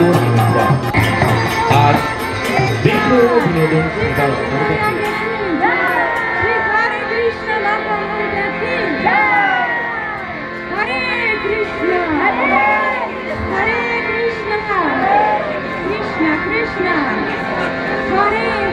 বিনোদন আর দেখব বিনোদন উন্নয়ন Krishna, Krishna, Hare